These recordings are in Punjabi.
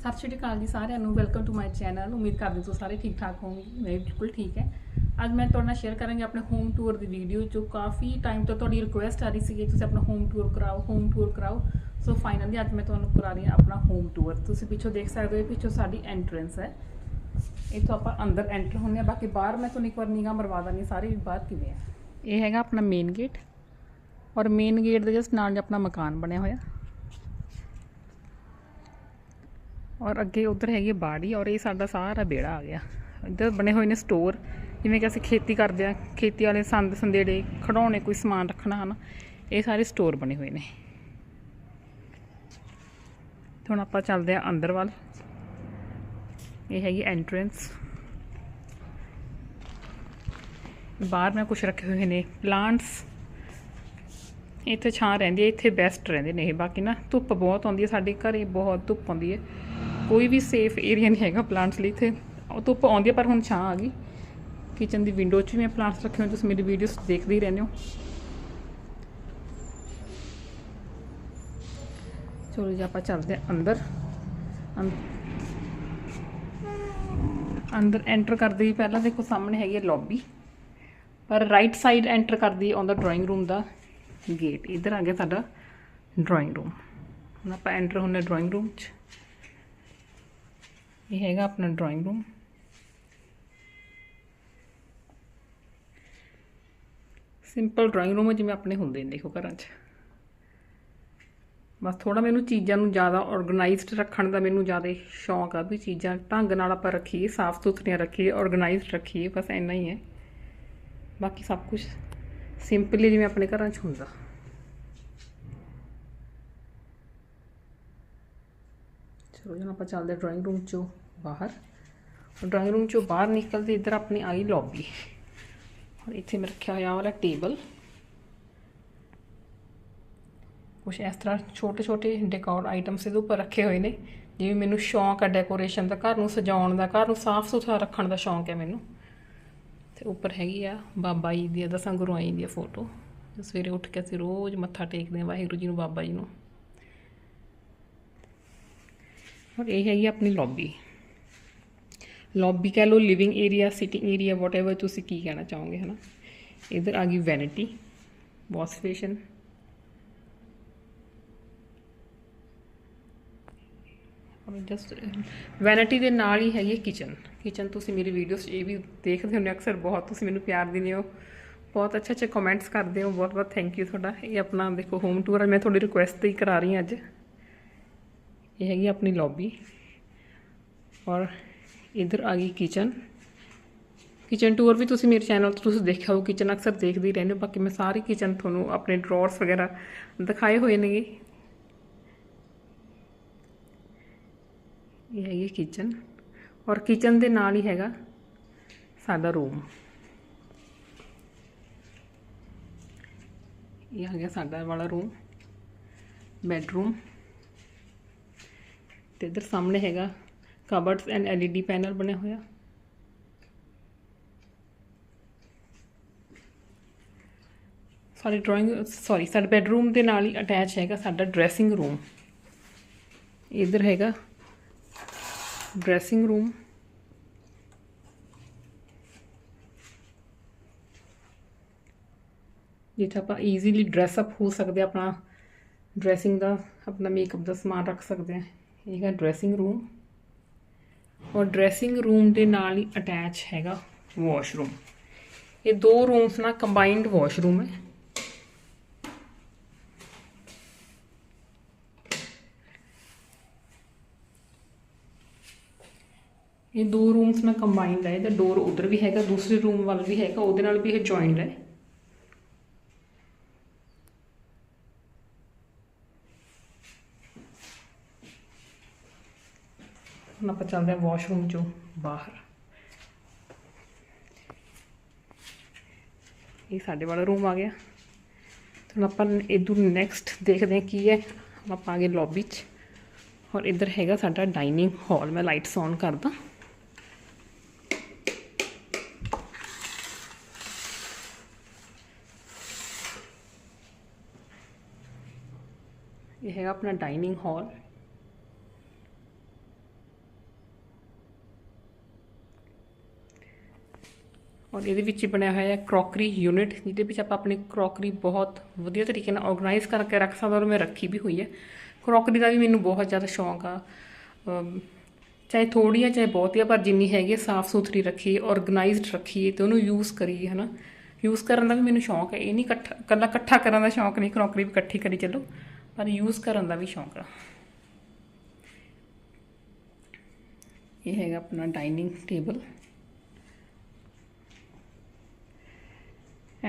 ਸਤਿ ਸ਼੍ਰੀ ਅਕਾਲ ਜੀ ਸਾਰਿਆਂ ਨੂੰ ਵੈਲਕਮ ਟੂ ਮਾਈ ਚੈਨਲ ਉਮੀਦ ਕਰਦੇ ਤੁਸੀਂ ਸਾਰੇ ਠੀਕ ਠਾਕ ਹੋਵੋਗੇ। ਮੈਂ ਬਿਲਕੁਲ ਠੀਕ ਹੈ। ਅੱਜ ਮੈਂ ਤੁਹਾਡੇ ਨਾਲ ਸ਼ੇਅਰ ਕਰਾਂਗੀ ਆਪਣੇ ਹੋਮ ਟੂਰ ਦੀ ਵੀਡੀਓ ਜੋ ਕਾਫੀ ਟਾਈਮ ਤੋਂ ਤੁਹਾਡੀ ਰਿਕੁਐਸਟ ਆ ਰਹੀ ਸੀ ਕਿ ਤੁਸੀਂ ਆਪਣਾ ਹੋਮ ਟੂਰ ਕਰਾਓ ਹੋਮ ਟੂਰ ਕਰਾਓ। ਸੋ ਫਾਈਨਲੀ ਅੱਜ ਮੈਂ ਤੁਹਾਨੂੰ ਕਰਾ ਰਹੀ ਹਾਂ ਆਪਣਾ ਹੋਮ ਟੂਰ ਤੁਸੀਂ ਪਿੱਛੋਂ ਦੇਖ ਸਕਦੇ ਹੋ ਪਿੱਛੋਂ ਸਾਡੀ ਐਂਟਰੈਂਸ ਹੈ। ਇੱਥੋਂ ਆਪਾਂ ਅੰਦਰ ਐਂਟਰ ਹੁੰਦੇ ਆ ਬਾਕੀ ਬਾਹਰ ਮੈਂ ਤੁਹਾਨੂੰ ਇੱਕ ਵਾਰ ਨਿਗਾਹ ਮਰਵਾ ਦਾਂਗੀ। ਸਾਰੇ ਵੀ ਬਾਹਰ ਕਿਵੇਂ ਆ? ਇਹ ਹੈਗਾ ਆਪਣਾ ਮੇਨ ਗੇਟ ਔਰ ਮੇਨ ਗੇਟ ਦੇ ਜਸਟ ਨਾਲ ਆਪਣਾ ਮਕਾਨ ਬਣਿਆ ਹੋਇਆ। ਔਰ ਅੱਗੇ ਉਧਰ ਹੈਗੀ ਬਾੜੀ ਔਰ ਇਹ ਸਾਡਾ ਸਾਰਾ ਬੇੜਾ ਆ ਗਿਆ। ਇੱਧਰ ਬਣੇ ਹੋਏ ਨੇ ਸਟੋਰ ਜਿਵੇਂ ਕਿ ਅਸੀਂ ਖੇਤੀ ਕਰਦੇ ਆ ਖੇਤੀ ਵਾਲੇ ਸੰਦ ਸੰਦੇੜੇ ਖੜਾਉਣੇ ਕੋਈ ਸਮਾਨ ਰੱਖਣਾ ਹਨ, ਇਹ ਸਾਰੇ ਸਟੋਰ ਬਣੇ ਹੋਏ ਨੇ। ਹੁਣ ਆਪਾਂ ਚੱਲਦੇ ਆ ਅੰਦਰ ਵੱਲ। ਇਹ ਹੈਗੀ ਐਂਟਰੈਂਸ ਬਾਹਰ ਮੈਂ ਕੁਝ ਰੱਖੇ ਹੋਏ ਨੇ ਪਲਾਂਟਸ ਇੱਥੇ ਛਾਂ ਰਹਿੰਦੀ ਹੈ, ਇੱਥੇ ਬੈਸਟ ਰਹਿੰਦੇ ਨੇ ਇਹ, ਬਾਕੀ ਨਾ ਧੁੱਪ ਬਹੁਤ ਆਉਂਦੀ ਹੈ, ਸਾਡੇ ਘਰੇ ਬਹੁਤ ਧੁੱਪ ਆਉਂਦੀ ਹੈ। ਕੋਈ ਵੀ ਸੇਫ ਏਰੀਆ ਨਹੀਂ ਹੈਗਾ ਪਲਾਂਟਸ ਲਈ ਇੱਥੇ। ਉਹ ਧੁੱਪ ਆਉਂਦੀ ਹੈ ਪਰ ਹੁਣ ਛਾਂ ਆ ਗਈ। ਕਿਚਨ ਦੀ ਵਿੰਡੋ 'ਚ ਵੀ ਮੈਂ ਪਲਾਂਟਸ ਰੱਖੇ ਹੋਏ, ਤੁਸੀਂ ਮੇਰੀ ਵੀਡੀਓਜ਼ ਦੇਖਦੇ ਹੀ ਰਹਿੰਦੇ ਹੋ। ਚਲੋ ਜੀ, ਆਪਾਂ ਚੱਲਦੇ ਹਾਂ ਅੰਦਰ। ਅੰ- ਅੰਦਰ ਐਂਟਰ ਕਰਦੇ ਹੀ ਪਹਿਲਾਂ ਦੇਖੋ ਸਾਹਮਣੇ ਹੈਗੀ ਹੈ ਲੌਬੀ ਪਰ ਰਾਈਟ ਸਾਈਡ ਐਂਟਰ ਕਰਦੀ ਆਉਂਦਾ ਦਾ ਡਰਾਇੰਗ ਰੂਮ ਦਾ ਗੇਟ ਇਧਰ ਆ ਗਿਆ ਸਾਡਾ ਡਰਾਇੰਗ ਰੂਮ ਹੁਣ ਆਪਾਂ ਐਂਟਰ ਹੁੰਨੇ ਡਰਾਇੰਗ ਰੂਮ 'ਚ। ਇਹ ਹੈਗਾ ਆਪਣਾ drawing room simple drawing room ਜਿਵੇਂ ਆਪਣੇ ਹੁੰਦੇ ਨੇ ਦੇਖੋ ਘਰਾਂ 'ਚ। ਬਸ ਥੋੜਾ ਮੈਨੂੰ ਚੀਜ਼ਾਂ ਨੂੰ ਜ਼ਿਆਦਾ ਆਰਗੇਨਾਈਜ਼ਡ ਰੱਖਣ ਦਾ ਮੈਨੂੰ ਜ਼ਿਆਦਾ ਸ਼ੌਂਕ ਆ ਵੀ ਚੀਜ਼ਾਂ ਢੰਗ ਨਾਲ ਆਪਾਂ ਰੱਖੀਏ ਸਾਫ਼ ਸੁਥਰੀਆਂ ਰੱਖੀਏ ਆਰਗੇਨਾਈਜ਼ਡ ਰੱਖੀਏ, ਬਸ ਇੰਨਾ ਹੀ ਹੈ। ਬਾਕੀ ਸਭ ਕੁਝ ਸਿੰਪਲੀ ਜਿਵੇਂ ਆਪਣੇ ਘਰਾਂ 'ਚ ਹੁੰਦਾ। ਚਲੋ ਜੀ ਹੁਣ ਆਪਾਂ ਚੱਲਦੇ ਡਰਾਇੰਗ ਰੂਮ ਚੋਂ ਬਾਹਰ। ਡਰਾਇੰਗ ਰੂਮ ਚੋਂ ਬਾਹਰ ਨਿਕਲਦੇ ਇੱਧਰ ਆਪਣੀ ਆਈ ਲੌਬੀ ਔਰ ਇੱਥੇ ਮੈਂ ਰੱਖਿਆ ਹੋਇਆ ਵਾਲਾ ਟੇਬਲ ਕੁਛ ਇਸ ਤਰ੍ਹਾਂ ਛੋਟੇ ਛੋਟੇ ਡੈਕੋਰ ਆਈਟਮਸ ਇਹਦੇ ਉੱਪਰ ਰੱਖੇ ਹੋਏ ਨੇ। ਜਿਵੇਂ ਮੈਨੂੰ ਸ਼ੌਂਕ ਆ ਡੈਕੋਰੇਸ਼ਨ ਦਾ, ਘਰ ਨੂੰ ਸਜਾਉਣ ਦਾ, ਘਰ ਨੂੰ ਸਾਫ਼ ਸੁਥਰਾ ਰੱਖਣ ਦਾ ਸ਼ੌਂਕ ਹੈ ਮੈਨੂੰ। ਤੇ ਉੱਪਰ ਹੈਗੀ ਆ ਬਾਬਾ ਜੀ ਦੀ ਦਸਾਂ ਗੁਰੂਆਂ ਜੀ ਦੀ ਫੋਟੋ ਸਵੇਰੇ ਉੱਠ ਕੇ ਅਸੀਂ ਰੋਜ਼ ਮੱਥਾ ਟੇਕਦੇ ਹਾਂ ਵਾਹਿਗੁਰੂ ਜੀ ਨੂੰ, ਬਾਬਾ ਜੀ ਨੂੰ। ਔਰ ਇਹ ਹੈਗੀ ਆਪਣੀ ਲੌਬੀ ਲੌਬੀ ਕਹ ਲਓ living area sitting area whatever ਤੁਸੀਂ ਕੀ ਕਹਿਣਾ ਚਾਹੋਗੇ, ਹਨਾ? ਇਧਰ ਆ ਗਈ vanity wash basin just vanity ਦੇ ਨਾਲ ਹੀ ਹੈਗੀ ਕਿਚਨ ਕਿਚਨ ਤੁਸੀਂ ਮੇਰੀ ਵੀਡੀਓਜ਼ ਇਹ ਵੀ ਦੇਖਦੇ ਹੁੰਦੇ ਹੋ ਅਕਸਰ ਬਹੁਤ। ਤੁਸੀਂ ਮੈਨੂੰ ਪਿਆਰ ਦਿੰਦੇ ਹੋ। ਬਹੁਤ ਅੱਛੇ ਅੱਛੇ ਕਮੈਂਟਸ ਕਰਦੇ ਹੋ। ਬਹੁਤ ਬਹੁਤ ਥੈਂਕ ਯੂ ਤੁਹਾਡਾ। ਇਹ ਆਪਣਾ ਦੇਖੋ ਹੋਮ ਟੂਰ ਮੈਂ ਤੁਹਾਡੀ ਰਿਕੁਐਸਟ ਤੇ ਹੀ ਕਰਾ ਰਹੀ ਹਾਂ ਅੱਜ। ਇਹ ਹੈਗੀ ਆਪਣੀ ਲੌਬੀ ਔਰ ਇਧਰ ਆ ਗਈ ਕਿਚਨ ਕਿਚਨ ਟੂਰ ਵੀ ਤੁਸੀਂ ਮੇਰੇ ਚੈਨਲ ਤੋਂ ਤੁਸੀਂ ਦੇਖਿਆ ਹੋ ਕਿਚਨ ਅਕਸਰ ਦੇਖਦੇ ਹੀ ਰਹਿੰਦੇ ਹੋ। ਬਾਕੀ ਮੈਂ ਸਾਰੀ ਕਿਚਨ ਤੁਹਾਨੂੰ ਆਪਣੇ ਡਰਾਅਰਸ ਵਗੈਰਾ ਦਿਖਾਏ ਹੋਏ ਨੇਗੇ। ਇਹ ਹੈਗੀ ਕਿਚਨ ਔਰ ਕਿਚਨ ਦੇ ਨਾਲ ਹੀ ਹੈਗਾ ਸਾਡਾ ਰੂਮ ਇਹ ਆ ਗਿਆ ਸਾਡਾ ਵਾਲਾ ਰੂਮ ਬੈਡਰੂਮ ਤੇ ਇਧਰ ਸਾਹਮਣੇ ਹੈਗਾ ਕਬਰਡਸ ਐਂਡ ਐਲਈਡੀ ਪੈਨਲ ਬਣਿਆ ਹੋਇਆ। ਸਾਡੇ ਡਰਾਇੰਗ ਸੌਰੀ ਸਾਡੇ ਬੈਡਰੂਮ ਦੇ ਨਾਲ ਹੀ ਅਟੈਚ ਹੈਗਾ ਸਾਡਾ ਡਰੈਸਿੰਗ ਰੂਮ ਇਧਰ ਹੈਗਾ ਡਰੈਸਿੰਗ ਰੂਮ ਜਿੱਥੇ ਆਪਾਂ ਈਜ਼ੀਲੀ ਡਰੈਸ ਅਪ ਹੋ ਸਕਦੇ ਹਾਂ, ਆਪਣਾ ਡਰੈਸਿੰਗ ਦਾ ਆਪਣਾ ਮੇਕਅਪ ਦਾ ਸਮਾਨ ਰੱਖ ਸਕਦੇ ਹਾਂ ਇਹ ਹੈ ਡਰੈਸਿੰਗ ਰੂਮ ਔਰ ਡਰੈਸਿੰਗ ਰੂਮ ਦੇ ਨਾਲ ਹੀ ਅਟੈਚ ਹੈਗਾ ਵਾਸ਼ਰੂਮ ਇਹ ਦੋ ਰੂਮਸ ਨਾਲ ਕੰਬਾਈਨਡ ਵਾਸ਼ਰੂਮ ਹੈ। ਇਹ ਦੋ ਰੂਮਸ ਨਾਲ ਕੰਬਾਈਨਡ ਹੈ। ਇਹਦਾ ਡੋਰ ਉਧਰ ਵੀ ਹੈਗਾ, ਦੂਸਰੇ ਰੂਮ ਵੱਲ ਵੀ ਹੈਗਾ, ਉਹਦੇ ਨਾਲ ਵੀ ਇਹ ਜੁਆਇਨਡ ਹੈ। ਹੁਣ ਆਪਾਂ ਚੱਲਦੇ ਹਾਂ ਵਾਸ਼ਰੂਮ ਚੋਂ ਬਾਹਰ ਇਹ ਸਾਡੇ ਵਾਲਾ ਰੂਮ ਆ ਗਿਆ ਹੁਣ ਆਪਾਂ ਇਧਰ ਨੈਕਸਟ ਦੇਖਦੇ ਹਾਂ ਕੀ ਹੈ ਹੁਣ ਆਪਾਂ ਆ ਗਏ ਲੌਬੀ 'ਚ ਔਰ ਇੱਧਰ ਹੈਗਾ ਸਾਡਾ ਡਾਈਨਿੰਗ ਹਾਲ ਮੈਂ ਲਾਈਟਸ ਔਨ ਕਰਦਾ ਇਹ ਹੈਗਾ ਆਪਣਾ ਡਾਈਨਿੰਗ ਹਾਲ ਔਰ ਇਹਦੇ ਵਿੱਚ ਬਣਿਆ ਹੋਇਆ ਹੈ ਕਰੋਕਰੀ ਯੂਨਿਟ ਜਿਹਦੇ ਵਿੱਚ ਆਪਾਂ ਆਪਣੀ ਕਰੋਕਰੀ ਬਹੁਤ ਵਧੀਆ ਤਰੀਕੇ ਨਾਲ ਆਰਗੇਨਾਈਜ਼ ਕਰਕੇ ਰੱਖ ਸਕਦੇ ਹਾਂ ਔਰ ਮੈਂ ਰੱਖੀ ਵੀ ਹੋਈ ਹੈ। ਕਰੋਕਰੀ ਦਾ ਵੀ ਮੈਨੂੰ ਬਹੁਤ ਜ਼ਿਆਦਾ ਸ਼ੌਂਕ ਆ। ਚਾਹੇ ਥੋੜੀ ਆ, ਚਾਹੇ ਬਹੁਤੀ ਆ, ਪਰ ਜਿੰਨੀ ਹੈਗੀ ਸਾਫ਼ ਸੁਥਰੀ ਰੱਖੀਏ ਆਰਗੇਨਾਈਜ਼ਡ ਰੱਖੀਏ ਤੇ ਉਹਨੂੰ ਯੂਜ਼ ਕਰੀਏ ਹਨਾ। ਯੂਜ਼ ਕਰਨ ਦਾ ਵੀ ਮੈਨੂੰ ਸ਼ੌਂਕ ਹੈ। ਇਹ ਨਹੀਂ ਇਕੱਠਾ, ਇਕੱਲਾ ਇਕੱਠਾ ਕਰਨ ਦਾ ਸ਼ੌਂਕ ਨਹੀਂ ਕਰੋਕਰੀ ਵੀ ਇਕੱਠੀ ਕਰੀ ਚੱਲੋ, ਪਰ ਯੂਜ਼ ਕਰਨ ਦਾ ਵੀ ਸ਼ੌਂਕ ਆ। ਇਹ ਹੈਗਾ ਆਪਣਾ dining table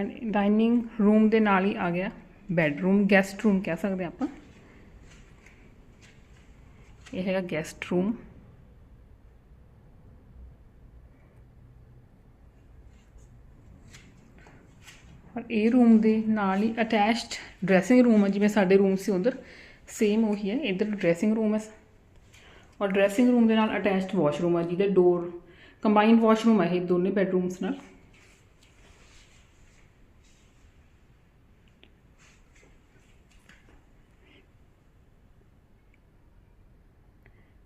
and dining room ਦੇ ਨਾਲ ਹੀ ਆ ਗਿਆ ਬੈਡਰੂਮ ਗੈਸਟ ਰੂਮ ਕਹਿ ਸਕਦੇ ਆਪਾਂ। ਇਹ ਹੈਗਾ ਗੈਸਟ ਰੂਮ ਔਰ ਇਹ ਰੂਮ ਦੇ ਨਾਲ ਹੀ ਅਟੈਚਡ ਡਰੈਸਿੰਗ ਰੂਮ ਹੈ ਜਿਵੇਂ ਸਾਡੇ ਰੂਮ ਸੀ ਉਧਰ ਸੇਮ ਉਹੀ ਹੈ, ਇਧਰ ਡਰੈਸਿੰਗ ਰੂਮ ਹੈ। ਔਰ ਡਰੈਸਿੰਗ ਰੂਮ ਦੇ ਨਾਲ ਅਟੈਚਡ ਵਾਸ਼ਰੂਮ ਹੈ ਜਿਹਦੇ ਡੋਰ ਕੰਬਾਈਨਡ ਵਾਸ਼ਰੂਮ ਹੈ ਇਹ ਦੋਨੇ ਬੈਡਰੂਮਸ ਨਾਲ।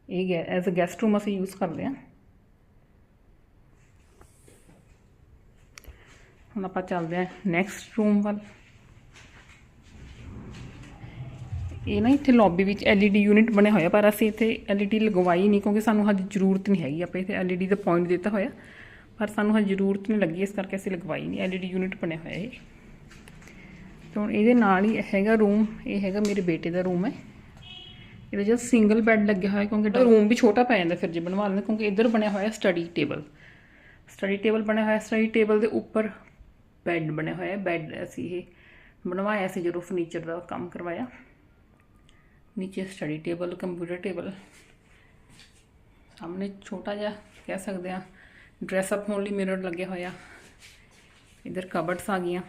ਇਹ ਐਜ਼ ਅ ਗੈਸਟ ਰੂਮ ਅਸੀਂ ਯੂਜ਼ ਕਰਦੇ ਹਾਂ। ਹੁਣ ਆਪਾਂ ਚੱਲਦੇ ਹਾਂ ਨੈਕਸਟ ਰੂਮ ਵੱਲ। ਇਹ ਨਾ ਇੱਥੇ ਲੌਬੀ ਵਿੱਚ LED ਯੂਨਿਟ ਬਣਿਆ ਹੋਇਆ, ਪਰ ਅਸੀਂ ਇੱਥੇ LED ਲਗਵਾਈ ਨਹੀਂ, ਕਿਉਂਕਿ ਸਾਨੂੰ ਹਜੇ ਜ਼ਰੂਰਤ ਨਹੀਂ ਹੈਗੀ। ਆਪਾਂ ਇੱਥੇ LED ਦਾ ਪੁਆਇੰਟ ਦਿੱਤਾ ਹੋਇਆ, ਪਰ ਸਾਨੂੰ ਹਜੇ ਜ਼ਰੂਰਤ ਨਹੀਂ ਲੱਗੀ, ਇਸ ਕਰਕੇ ਅਸੀਂ ਲਗਵਾਈ ਨਹੀਂ। LED ਯੂਨਿਟ ਬਣਿਆ ਹੋਇਆ ਇਹ। ਤੇ ਹੁਣ ਇਹਦੇ ਨਾਲ ਹੀ ਹੈਗਾ ਰੂਮ ਇਹ ਹੈਗਾ ਮੇਰੇ ਬੇਟੇ ਦਾ ਰੂਮ ਹੈ। ਇਹਦੇ ਜਸ ਸਿੰਗਲ ਬੈੱਡ ਲੱਗਿਆ ਹੋਇਆ, ਕਿਉਂਕਿ ਰੂਮ ਵੀ ਛੋਟਾ ਪੈ ਜਾਂਦਾ ਫਿਰ ਜੇ ਬਣਵਾ ਲੈਂਦੇ, ਕਿਉਂਕਿ ਇੱਧਰ ਬਣਿਆ ਹੋਇਆ ਸਟੱਡੀ ਟੇਬਲ ਸਟੱਡੀ ਟੇਬਲ ਬਣਿਆ ਹੋਇਆ ਸਟੱਡੀ ਟੇਬਲ ਦੇ ਉੱਪਰ ਬੈੱਡ ਬਣਿਆ ਹੋਇਆ ਬੈੱਡ ਅਸੀਂ ਇਹ ਬਣਵਾਇਆ ਸੀ ਜਦੋਂ ਫਰਨੀਚਰ ਦਾ ਕੰਮ ਕਰਵਾਇਆ। ਨੀਚੇ ਸਟੱਡੀ ਟੇਬਲ ਕੰਪਿਊਟਰ ਟੇਬਲ ਸਾਹਮਣੇ ਛੋਟਾ ਜਿਹਾ ਕਹਿ ਸਕਦੇ ਆ ਡਰੈਸ ਅਪ ਹੋਣ ਲਈ ਮਿਰਰ ਲੱਗਿਆ ਹੋਇਆ। ਇਧਰ ਕਬਰਡਸ ਆ ਗਈਆਂ।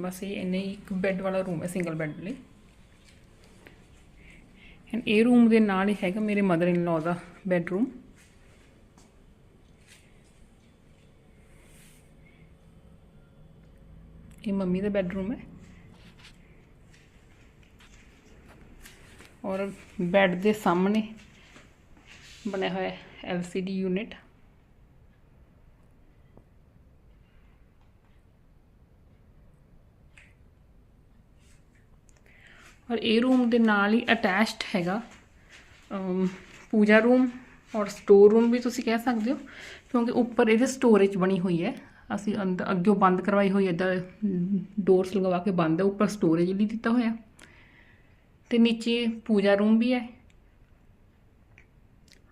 ਬਸ ਇਹ ਇੰਨੇ ਹੀ ਇੱਕ ਬੈੱਡ ਵਾਲਾ ਰੂਮ ਹੈ ਸਿੰਗਲ ਬੈੱਡ ਲਈ। ਐਂਡ ਇਹ ਰੂਮ ਦੇ ਨਾਲ ਹੀ ਹੈਗਾ ਮੇਰੇ ਮਦਰ ਇਨ ਲਾ ਦਾ ਬੈੱਡਰੂਮ ਇਹ ਮੰਮੀ ਦਾ ਬੈੱਡਰੂਮ ਹੈ। ਔਰ ਬੈੱਡ ਦੇ ਸਾਹਮਣੇ ਬਣਿਆ ਹੋਇਆ ਐਲਸੀਡੀ ਯੂਨਿਟ ਔਰ ਇਹ ਰੂਮ ਦੇ ਨਾਲ ਹੀ ਅਟੈਚਡ ਹੈਗਾ। ਪੂਜਾ ਰੂਮ ਔਰ ਸਟੋਰ ਰੂਮ ਵੀ ਤੁਸੀਂ ਕਹਿ ਸਕਦੇ ਹੋ, ਕਿਉਂਕਿ ਉੱਪਰ ਇਹਦੇ ਸਟੋਰੇਜ ਬਣੀ ਹੋਈ ਹੈ। ਅਸੀਂ ਅੰਦਰ ਅੱਗੇ ਬੰਦ ਕਰਵਾਈ ਹੋਈ ਹੈ, ਇੱਦਾਂ ਡੋਰਸ ਲਗਵਾ ਕੇ ਬੰਦ ਹੈ, ਉੱਪਰ ਸਟੋਰੇਜ ਲਈ ਦਿੱਤਾ ਹੋਇਆ। ਤੇ ਨੀਚੇ ਪੂਜਾ ਰੂਮ ਵੀ ਹੈ।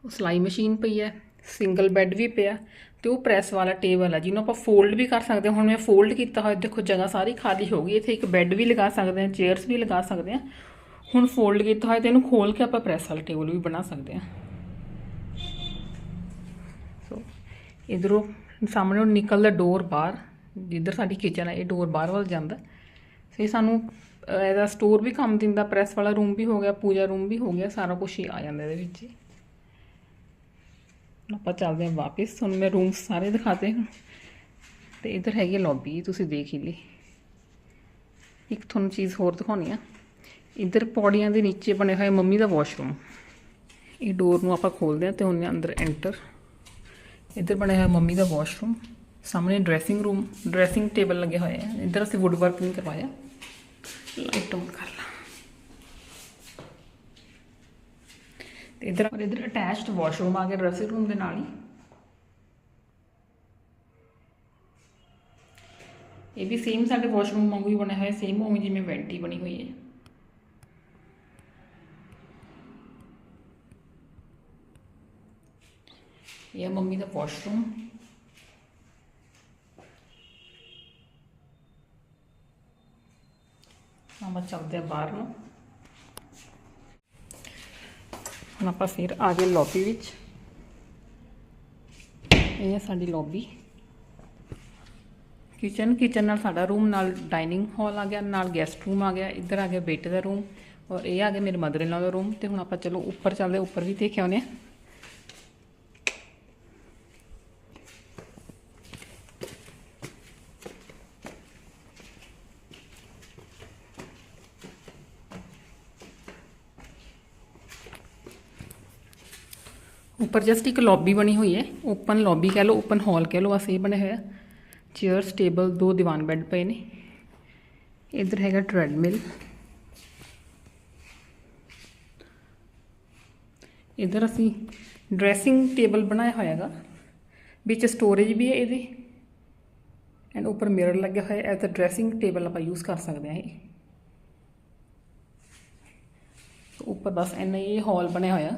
ਉਹ ਸਿਲਾਈ ਮਸ਼ੀਨ ਪਈ ਹੈ ਸਿੰਗਲ ਬੈੱਡ ਵੀ ਪਿਆ। ਤੇ ਉਹ ਪ੍ਰੈਸ ਵਾਲਾ ਟੇਬਲ ਆ, ਜਿਹਨੂੰ ਆਪਾਂ ਫੋਲਡ ਵੀ ਕਰ ਸਕਦੇ ਹਾਂ। ਹੁਣ ਮੈਂ ਫੋਲਡ ਕੀਤਾ ਹੋਇਆ, ਦੇਖੋ ਜਗ੍ਹਾ ਸਾਰੀ ਖਾਲੀ ਹੋ ਗਈ। ਇੱਥੇ ਇੱਕ ਬੈੱਡ ਵੀ ਲਗਾ ਸਕਦੇ ਹਾਂ ਚੇਅਰਸ ਵੀ ਲਗਾ ਸਕਦੇ ਹਾਂ। ਹੁਣ ਫੋਲਡ ਕੀਤਾ ਹੋਇਆ ਤੇ ਇਹਨੂੰ ਖੋਲ ਕੇ ਆਪਾਂ ਪ੍ਰੈਸ ਵਾਲਾ ਟੇਬਲ ਵੀ ਬਣਾ ਸਕਦੇ ਹਾਂ। ਸੋ ਇਧਰੋਂ ਸਾਹਮਣੇ ਨਿਕਲਦਾ ਡੋਰ ਬਾਹਰ, ਜਿੱਧਰ ਸਾਡੀ ਕਿਚਨ ਹੈ ਇਹ ਡੋਰ ਬਾਹਰ ਵੱਲ ਜਾਂਦਾ। ਸੋ ਇਹ ਸਾਨੂੰ ਇਹਦਾ ਸਟੋਰ ਵੀ ਕੰਮ ਦਿੰਦਾ ਪ੍ਰੈਸ ਵਾਲਾ ਰੂਮ ਵੀ ਹੋ ਗਿਆ, ਪੂਜਾ ਰੂਮ ਵੀ ਹੋ ਗਿਆ, ਸਾਰਾ ਕੁਝ ਹੀ ਆ ਜਾਂਦਾ ਇਹਦੇ ਵਿੱਚ। ਹੀ ਆਪਾਂ ਚੱਲਦੇ ਹਾਂ ਵਾਪਸ। ਤੁਹਾਨੂੰ ਮੈਂ ਰੂਮ ਸਾਰੇ ਦਿਖਾਤੇ ਹਾਂ ਤੇ ਇਧਰ ਹੈਗੀ ਲੌਬੀ ਤੁਸੀਂ ਦੇਖ ਹੀ ਲਈ। ਇੱਕ ਤੁਹਾਨੂੰ ਚੀਜ਼ ਹੋਰ ਦਿਖਾਉਣੀ ਆ। ਇਧਰ ਪੌੜੀਆਂ ਦੇ ਨੀਚੇ ਬਣੇ ਹੋਏ ਮੰਮੀ ਦਾ ਵਾਸ਼ਰੂਮ ਇਹ ਡੋਰ ਨੂੰ ਆਪਾਂ ਖੋਲਦੇ ਹਾਂ ਤੇ ਉਹਨੇ ਅੰਦਰ ਐਂਟਰ ਇੱਧਰ ਬਣਿਆ ਹੋਇਆ ਮੰਮੀ ਦਾ ਵਾਸ਼ਰੂਮ ਸਾਹਮਣੇ ਡਰੈਸਿੰਗ ਰੂਮ ਡਰੈਸਿੰਗ ਟੇਬਲ ਲੱਗੇ ਹੋਏ ਆ। ਇੱਧਰ ਅਸੀਂ ਵੁੱਡ ਵਰਕ ਨਹੀਂ ਕਰਵਾਇਆ। ਲਾਈਟ ਆਨ ਕਰ ਲਾ ਤੇ ਇੱਧਰ ਔਰ ਇੱਧਰ ਅਟੈਚਡ ਵਾਸ਼ਰੂਮ ਆ ਗਿਆ ਡਰੈਸਿੰਗ ਰੂਮ ਦੇ ਨਾਲ ਹੀ। ਇਹ ਵੀ ਸੇਮ ਸਾਡੇ ਵਾਸ਼ਰੂਮ ਵਾਂਗੂ ਹੀ ਬਣਿਆ ਹੋਇਆ ਸੇਮ ਉਵੇਂ ਜਿਵੇਂ ਵੈਂਟੀ ਬਣੀ ਹੋਈ ਹੈ। ਇਹ ਮੰਮੀ ਦਾ ਵਾਸ਼ਰੂਮ ਆਪਾਂ ਚੱਲਦੇ ਆ ਬਾਹਰ ਨੂੰ। ਹੁਣ ਆਪਾਂ ਫਿਰ ਆ ਗਏ ਲੌਬੀ ਵਿੱਚ। ਇਹ ਹੈ ਸਾਡੀ ਲੌਬੀ ਕਿਚਨ ਕਿਚਨ ਨਾਲ ਸਾਡਾ ਰੂਮ ਨਾਲ ਡਾਈਨਿੰਗ ਹਾਲ ਆ ਗਿਆ, ਨਾਲ ਗੈਸਟ ਰੂਮ ਆ ਗਿਆ, ਇੱਧਰ ਆ ਗਿਆ ਬੇਟੇ ਦਾ ਰੂਮ ਔਰ ਇਹ ਆ ਗਿਆ ਮੇਰੇ mother in law the room ਤੇ ਹੁਣ ਆਪਾਂ ਚਲੋ ਉੱਪਰ ਚੱਲਦੇ, ਉੱਪਰ ਵੀ ਦੇਖਿਆ ਆਉਂਦੇ ਉੱਪਰ ਜਸਟ ਇੱਕ ਲੌਬੀ ਬਣੀ ਹੋਈ ਹੈ। ਓਪਨ ਲੌਬੀ ਕਹਿ ਲਓ ਓਪਨ ਹਾਲ ਕਹਿ ਲਓ, ਬਸ ਇਹ ਬਣਿਆ ਹੋਇਆ। ਚੇਅਰਸ ਟੇਬਲ ਦੋ ਦੀਵਾਨ ਬੈੱਡ ਪਏ ਨੇ। ਇੱਧਰ ਹੈਗਾ ਟ੍ਰੈਡਮਿਲ ਇੱਧਰ ਅਸੀਂ ਡਰੈਸਿੰਗ ਟੇਬਲ ਬਣਾਇਆ ਹੋਇਆ ਹੈਗਾ। ਵਿੱਚ ਸਟੋਰੇਜ ਵੀ ਹੈ ਇਹਦੇ। ਐਂਡ ਉੱਪਰ ਮਿਰਰ ਲੱਗਿਆ ਹੋਇਆ ਐਜ਼ ਅ ਡਰੈਸਿੰਗ ਟੇਬਲ ਆਪਾਂ ਯੂਜ਼ ਕਰ ਸਕਦੇ ਹਾਂ ਇਹ। ਉੱਪਰ ਬਸ ਇੰਨਾ ਹੀ ਇਹ ਹਾਲ ਬਣਿਆ ਹੋਇਆ।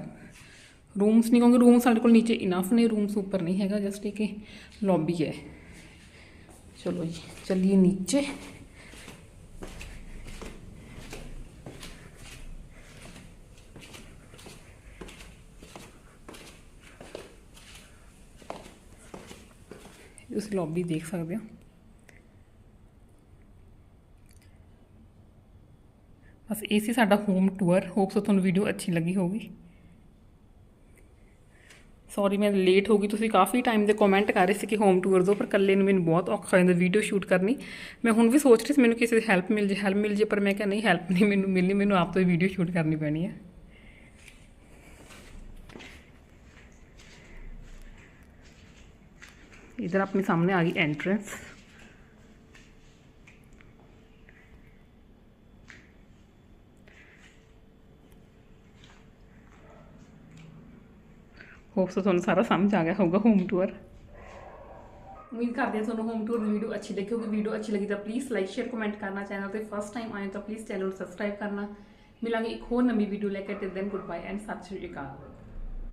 ਰੂਮਸ ਨਹੀਂ ਕਹੂੰਗੇ ਰੂਮ ਸਾਡੇ ਕੋਲ ਨੀਚੇ ਇਨਫ ਨੇ ਰੂਮਸ ਉੱਪਰ ਨਹੀਂ ਹੈਗਾ ਜਸਟ ਇੱਕ ਲੌਬੀ ਹੈ ਚਲੋ ਜੀ ਚੱਲੀਏ ਨੀਚੇ ਤੁਸੀਂ ਲੌਬੀ ਦੇਖ ਸਕਦੇ ਹੋ ਬਸ ਇਹ ਸੀ ਸਾਡਾ ਹੋਮ ਟੂਰ ਹੋਪਸ ਤੁਹਾਨੂੰ ਵੀਡੀਓ ਅੱਛੀ ਲੱਗੀ ਹੋਊਗੀ ਸੌਰੀ ਮੈਂ ਲੇਟ ਹੋ ਗਈ। ਤੁਸੀਂ ਕਾਫੀ ਟਾਈਮ ਦੇ ਕਮੈਂਟ ਕਰ ਰਹੇ ਸੀ ਕਿ ਹੋਮ ਟੂਰ ਦੋ, ਪਰ ਇਕੱਲੇ ਨੂੰ ਮੈਨੂੰ ਬਹੁਤ ਔਖਾ ਹੋ ਜਾਂਦਾ ਵੀਡੀਓ ਸ਼ੂਟ ਕਰਨੀ। ਮੈਂ ਹੁਣ ਵੀ ਸੋਚ ਰਹੀ ਸੀ, ਮੈਨੂੰ ਕਿਸੇ ਦੀ ਹੈਲਪ ਮਿਲ ਜੇ ਹੈਲਪ ਮਿਲ ਜੇ, ਪਰ ਮੈਂ ਕਿਹਾ ਨਹੀਂ ਹੈਲਪ ਨਹੀਂ ਮੈਨੂੰ ਮਿਲਣੀ, ਮੈਨੂੰ ਆਪ ਤੋਂ ਹੀ ਵੀਡੀਓ ਸ਼ੂਟ ਕਰਨੀ ਪੈਣੀ ਹੈ। ਇਧਰ ਆਪਣੇ ਸਾਹਮਣੇ ਆ ਗਈ ਐਂਟਰੈਂਸ ਹੋਪਸ ਤੁਹਾਨੂੰ ਸਾਰਾ ਸਮਝ ਆ ਗਿਆ ਹੋਊਗਾ ਹੋਮ ਟੂਰ ਉਮੀਦ ਕਰਦੇ ਹਾਂ ਤੁਹਾਨੂੰ ਹੋਮ ਟੂਰ ਦੀ ਵੀਡੀਓ ਅੱਛੀ ਲੱਗੀ ਹੋਗੀ ਵੀਡੀਓ ਅੱਛੀ ਲੱਗੀ ਤਾਂ ਪਲੀਜ਼ ਲਾਈਕ ਸ਼ੇਅਰ ਕਮੈਂਟ ਕਰਨਾ ਚੈਨਲ ਤੇ। ਫਸਟ ਟਾਈਮ ਆਏ ਤਾਂ ਪਲੀਜ਼ ਚੈਨਲ ਨੂੰ ਸਬਸਕ੍ਰਾਈਬ ਕਰਨਾ। ਮਿਲਾਂਗੇ ਇੱਕ ਹੋਰ ਨਵੀਂ ਵੀਡੀਓ ਲੈ ਕੇ। ਤੇ ਦੈਨ ਗੁੱਡ ਬਾਏ ਐਂਡ ਸਤਿ ਸ਼੍ਰੀ ਅਕਾਲ।